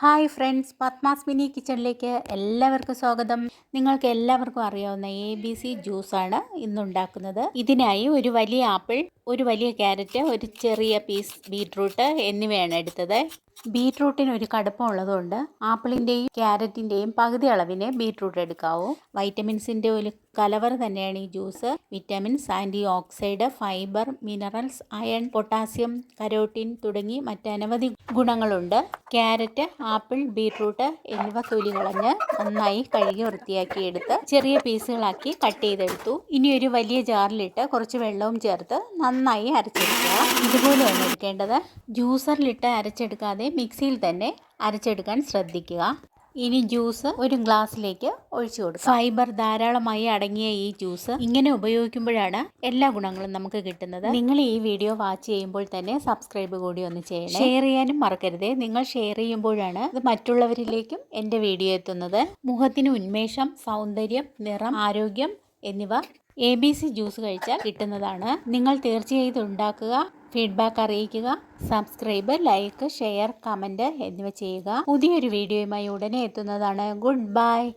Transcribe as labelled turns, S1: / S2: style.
S1: Hi friends Padmas mini കിച്ചണിലേക്ക് എല്ലാവർക്കും സ്വാഗതം. നിങ്ങൾക്ക് എല്ലാവർക്കും അറിയാവുന്ന എ ബി സി ജ്യൂസാണ് ഇന്നുണ്ടാക്കുന്നത്. ഇതിനായി ഒരു വലിയ ആപ്പിൾ ഒരു വലിയ ക്യാരറ്റ് ഒരു ചെറിയ പീസ് ബീട്രൂട്ട് എന്നിവയാണ് എടുത്തത്. ബീട്രൂട്ടിന് ഒരു കടുപ്പം ഉള്ളതുകൊണ്ട് ആപ്പിളിന്റെയും ക്യാരറ്റിന്റെയും പകുതി അളവിന് ബീട്രൂട്ട് എടുക്കാവൂ. വൈറ്റമിൻസിന്റെ ഒരു കലവർ തന്നെയാണ് ഈ juice vitamins anti oxide fibre minerals iron potassium carotene തുടങ്ങി മറ്റനവധി ഗുണങ്ങളുണ്ട്. ക്യാരറ്റ് ആപ്പിൾ ബീട്രൂട്ട് എന്നിവ തൊലി കളഞ്ഞ് നന്നായി കഴുകി വൃത്തിയാക്കി എടുത്ത് ചെറിയ പീസുകളാക്കി കട്ട് ചെയ്തെടുത്തു. ഇനി ഒരു വലിയ ജാറിലിട്ട് കുറച്ച് വെള്ളവും ചേർത്ത് നന്നായി അരച്ചെടുക്കുക. ഇതുപോലെ ഇതുപോലെയാണ് എടുക്കേണ്ടത് ജ്യൂസറിലിട്ട് അരച്ചെടുക്കാതെ മിക്സിയിൽ തന്നെ അരച്ചെടുക്കാൻ ശ്രദ്ധിക്കുക. ഇനി ജ്യൂസ് ഒരു ഗ്ലാസ്സിലേക്ക് ഒഴിച്ചു കൊടുക്കുക ഫൈബർ ധാരാളമായി അടങ്ങിയ ഈ ജ്യൂസ് ഇങ്ങനെ ഉപയോഗിക്കുമ്പോഴാണ് എല്ലാ ഗുണങ്ങളും നമുക്ക് കിട്ടുന്നത്. നിങ്ങൾ ഈ വീഡിയോ വാച്ച് ചെയ്യുമ്പോൾ തന്നെ സബ്സ്ക്രൈബ് കൂടി ഒന്ന് ചെയ്യണം. ഷെയർ ചെയ്യാനും മറക്കരുതേ. നിങ്ങൾ ഷെയർ ചെയ്യുമ്പോഴാണ് ഇത് മറ്റുള്ളവരിലേക്കും എന്റെ വീഡിയോ എത്തുന്നത്. മുഖത്തിന് ഉന്മേഷം സൗന്ദര്യം നിറം ആരോഗ്യം എന്നിവ എ ബി സി ജ്യൂസ് കഴിച്ചാൽ കിട്ടുന്നതാണ്. നിങ്ങൾ തീർച്ചയായും ഉണ്ടാക്കുക. ഫീഡ്ബാക്ക് അറിയിക്കുക സബ്സ്ക്രൈബ് ലൈക്ക് ഷെയർ കമന്റ് എന്നിവ ചെയ്യുക. പുതിയൊരു വീഡിയോയുമായി ഉടനെ എത്തുന്നതാണ്. Good bye.